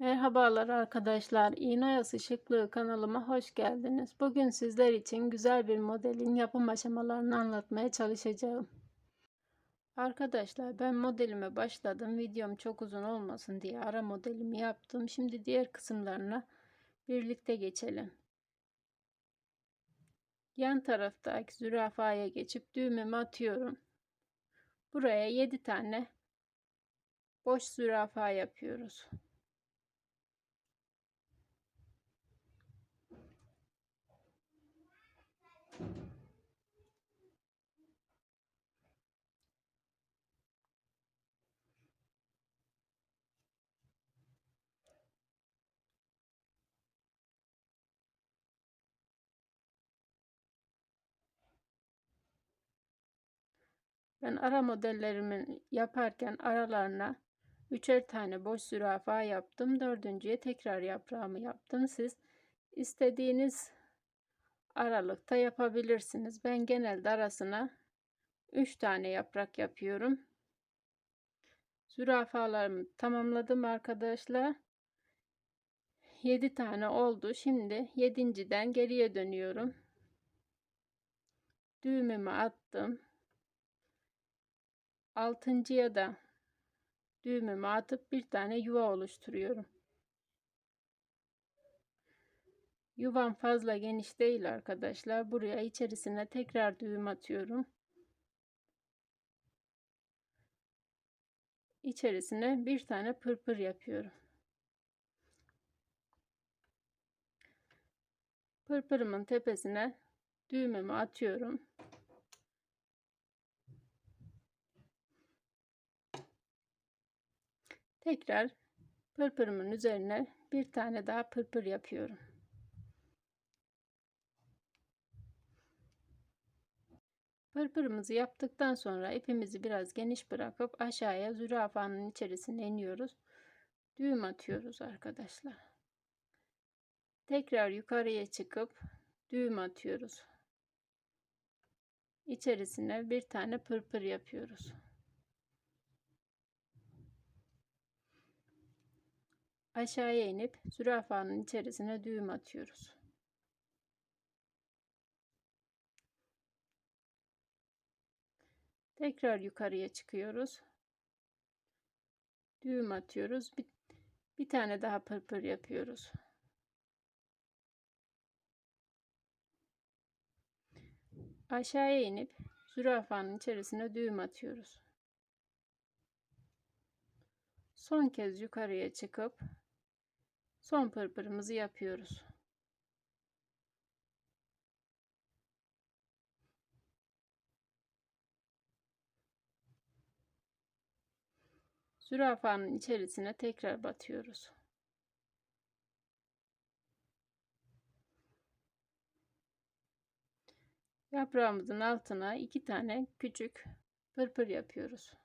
Merhabalar arkadaşlar. İğne Şıklığı kanalıma hoş geldiniz. Bugün sizler için güzel bir modelin yapım aşamalarını anlatmaya çalışacağım. Arkadaşlar ben modelime başladım. Videom çok uzun olmasın diye ara modelimi yaptım. Şimdi diğer kısımlarına birlikte geçelim. Yan taraftaki zürafaya geçip düğmemi atıyorum. Buraya 7 tane boş zürafa yapıyoruz. Ben ara modellerimi yaparken aralarına üçer tane boş zürafa yaptım. Dördüncüye tekrar yaprağımı yaptım. Siz istediğiniz aralıkta yapabilirsiniz. Ben genelde arasına 3 tane yaprak yapıyorum. Zürafalarımı tamamladım arkadaşlar. 7 tane oldu. Şimdi 7.den geriye dönüyorum. Düğümümü attım. Altıncıya da düğümümü atıp bir tane yuva oluşturuyorum. Yuvam fazla geniş değil arkadaşlar. Buraya içerisine tekrar düğüm atıyorum. İçerisine bir tane pırpır yapıyorum. Pırpırımın tepesine düğümümü atıyorum. Tekrar pırpırımın üzerine bir tane daha pırpır yapıyorum. Pırpırımızı yaptıktan sonra ipimizi biraz geniş bırakıp aşağıya zürafanın içerisine iniyoruz. Düğüm atıyoruz arkadaşlar. Tekrar yukarıya çıkıp düğüm atıyoruz. İçerisine bir tane pırpır yapıyoruz. Aşağıya inip zürafanın içerisine düğüm atıyoruz. Tekrar yukarıya çıkıyoruz. Düğüm atıyoruz. Bir, bir tane daha pırpır yapıyoruz. Aşağıya inip zürafanın içerisine düğüm atıyoruz. Son kez yukarıya çıkıp son pırpırımızı yapıyoruz. Zürafanın içerisine tekrar batıyoruz. Yaprağımızın altına iki tane küçük pırpır yapıyoruz.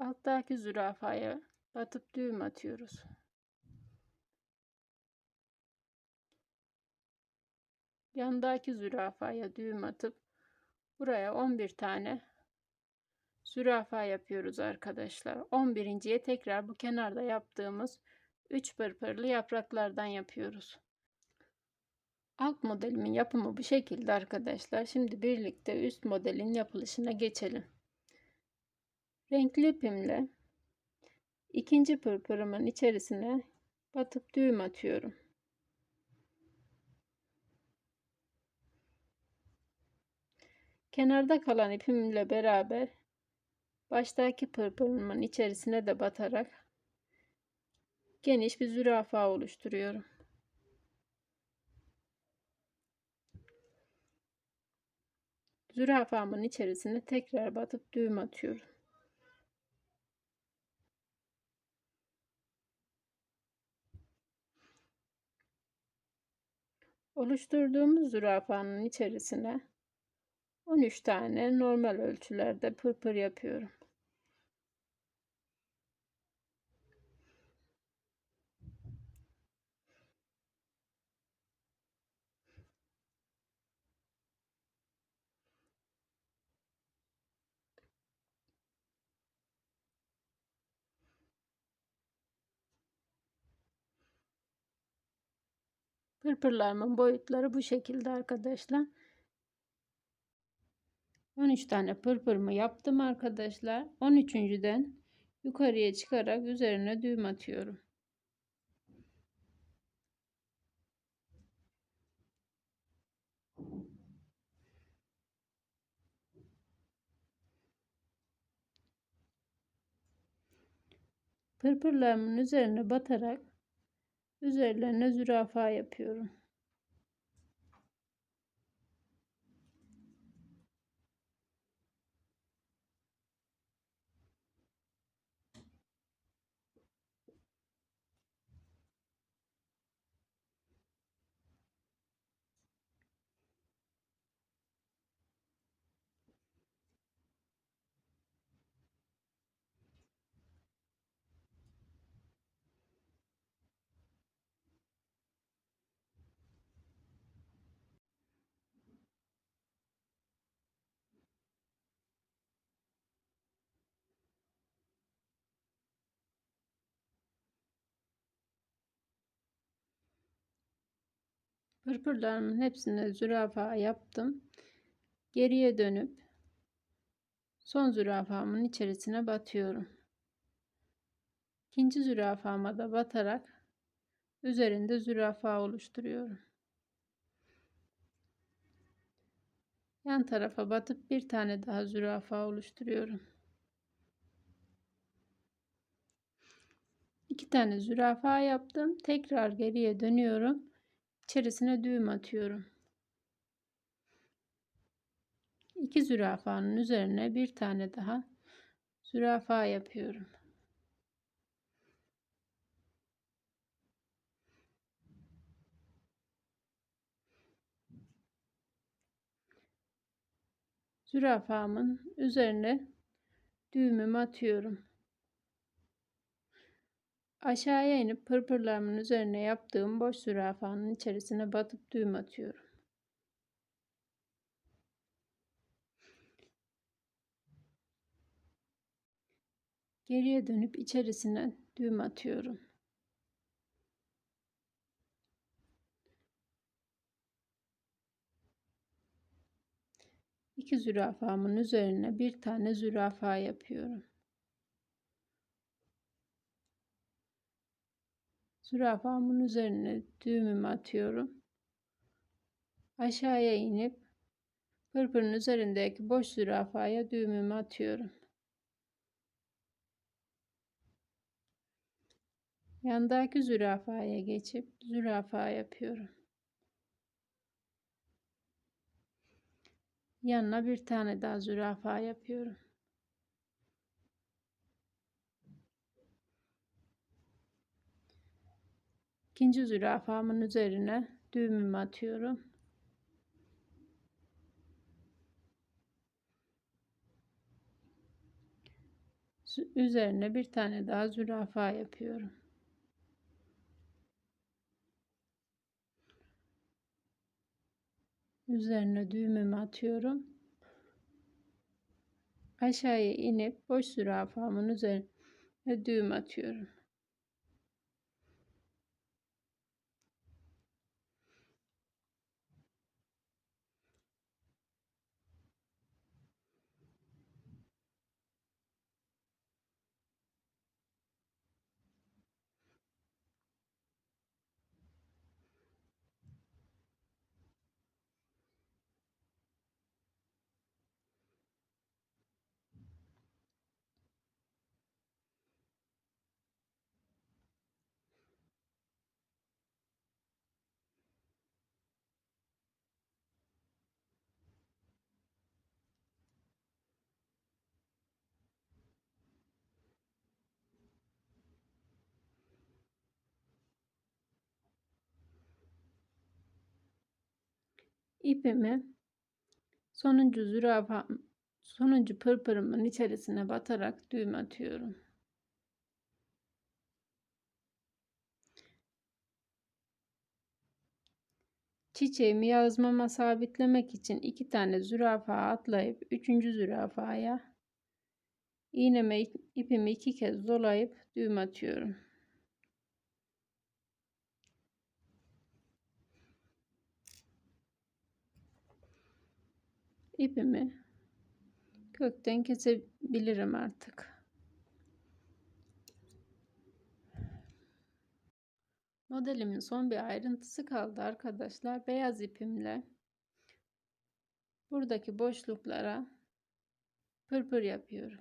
Alttaki zürafaya batıp düğüm atıyoruz. Yandaki zürafaya düğüm atıp buraya 11 tane zürafa yapıyoruz arkadaşlar. 11.ye tekrar bu kenarda yaptığımız 3 pırpırlı yapraklardan yapıyoruz. Alt modelimin yapımı bu şekilde arkadaşlar. Şimdi birlikte üst modelin yapılışına geçelim. Renkli ipimle ikinci pırpırımın içerisine batıp düğüm atıyorum. Kenarda kalan ipimle beraber baştaki pırpırımın içerisine de batarak geniş bir zürafa oluşturuyorum. Zürafamın içerisine tekrar batıp düğüm atıyorum. Oluşturduğumuz zürafanın içerisine 13 tane normal ölçülerde pırpır yapıyorum. Pırpırlarımın boyutları bu şekilde arkadaşlar. 13 tane pırpırımı yaptım arkadaşlar. 13.den yukarıya çıkarak üzerine düğüm atıyorum. Pırpırlarımın üzerine batarak üzerlerine zürafa yapıyorum. Pırpırlarımın hepsine zürafa yaptım. Geriye dönüp son zürafamın içerisine batıyorum. İkinci zürafama da batarak üzerinde zürafa oluşturuyorum. Yan tarafa batıp bir tane daha zürafa oluşturuyorum. İki tane zürafa yaptım. Tekrar geriye dönüyorum içerisine düğüm atıyorum. İki zürafanın üzerine bir tane daha zürafa yapıyorum. Zürafamın üzerine düğümümü atıyorum. Aşağıya inip pırpırlarımın üzerine yaptığım boş zürafanın içerisine batıp düğüm atıyorum. Geriye dönüp içerisine düğüm atıyorum. İki zürafamın üzerine bir tane zürafa yapıyorum. Zürafamın üzerine düğümümü atıyorum. Aşağıya inip pırpırın üzerindeki boş zürafaya düğümümü atıyorum. Yandaki zürafaya geçip zürafa yapıyorum. Yanına bir tane daha zürafa yapıyorum. İkinci zürafamın üzerine düğümümü atıyorum. Üzerine bir tane daha zürafa yapıyorum. Üzerine düğümümü atıyorum. Aşağıya inip boş zürafamın üzerine düğüm atıyorum. İpimi sonuncu zürafa sonuncu pırpırımın içerisine batarak düğüm atıyorum. Çiçeğimi yazmama sabitlemek için iki tane zürafa atlayıp üçüncü zürafaya iğneme ipimi iki kez dolayıp düğüm atıyorum. İpimi kökten kesebilirim artık. Modelimin son bir ayrıntısı kaldı arkadaşlar. Beyaz ipimle buradaki boşluklara pırpır yapıyorum.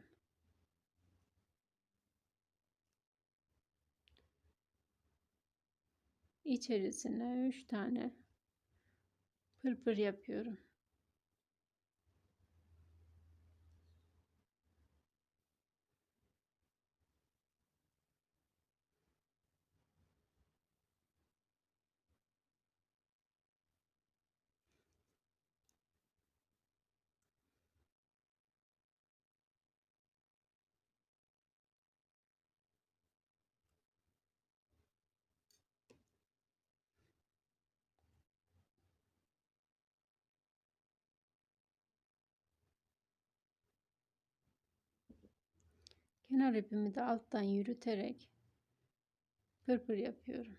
İçerisine 3 tane pırpır yapıyorum. Kenar ipimi de alttan yürüterek pırpır yapıyorum.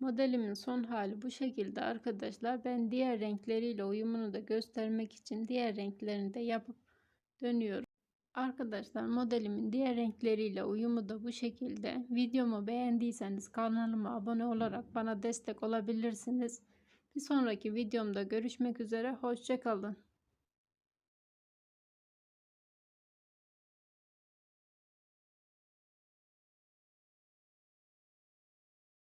Modelimin son hali bu şekilde arkadaşlar. Ben diğer renkleriyle uyumunu da göstermek için diğer renklerini de yapıp dönüyorum. Arkadaşlar modelimin diğer renkleriyle uyumu da bu şekilde. Videomu beğendiyseniz kanalıma abone olarak bana destek olabilirsiniz. Bir sonraki videomda görüşmek üzere. Hoşçakalın.